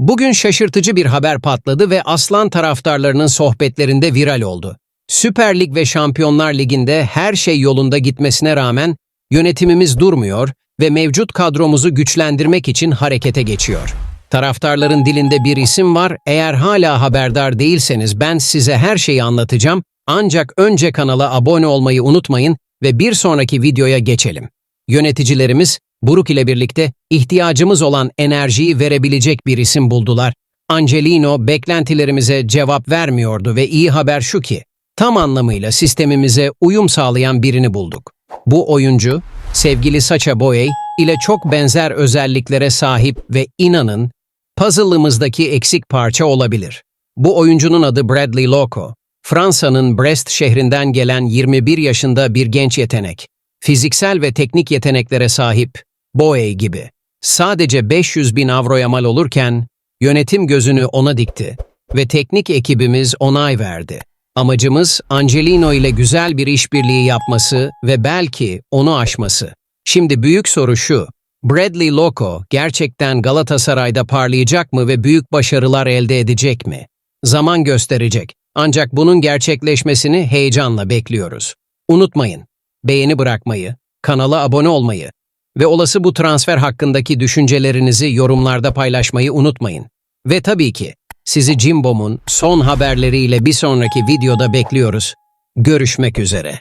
Bugün şaşırtıcı bir haber patladı ve Aslan taraftarlarının sohbetlerinde viral oldu. Süper Lig ve Şampiyonlar Ligi'nde her şey yolunda gitmesine rağmen yönetimimiz durmuyor ve mevcut kadromuzu güçlendirmek için harekete geçiyor. Taraftarların dilinde bir isim var, eğer hala haberdar değilseniz ben size her şeyi anlatacağım ancak önce kanala abone olmayı unutmayın ve bir sonraki videoya geçelim. Yöneticilerimiz Buruk ile birlikte ihtiyacımız olan enerjiyi verebilecek bir isim buldular. Angelino beklentilerimize cevap vermiyordu ve iyi haber şu ki, tam anlamıyla sistemimize uyum sağlayan birini bulduk. Bu oyuncu, sevgili Sacha Boey ile çok benzer özelliklere sahip ve inanın, puzzle'ımızdaki eksik parça olabilir. Bu oyuncunun adı Bradley Loco. Fransa'nın Brest şehrinden gelen 21 yaşında bir genç yetenek. Fiziksel ve teknik yeteneklere sahip, Boey gibi. Sadece 500 bin avroya mal olurken, yönetim gözünü ona dikti ve teknik ekibimiz onay verdi. Amacımız Angelino ile güzel bir işbirliği yapması ve belki onu aşması. Şimdi büyük soru şu, Bradley Loco gerçekten Galatasaray'da parlayacak mı ve büyük başarılar elde edecek mi? Zaman gösterecek. Ancak bunun gerçekleşmesini heyecanla bekliyoruz. Unutmayın, beğeni bırakmayı, kanala abone olmayı ve olası bu transfer hakkındaki düşüncelerinizi yorumlarda paylaşmayı unutmayın. Ve tabii ki sizi Cimbom'un son haberleriyle bir sonraki videoda bekliyoruz. Görüşmek üzere.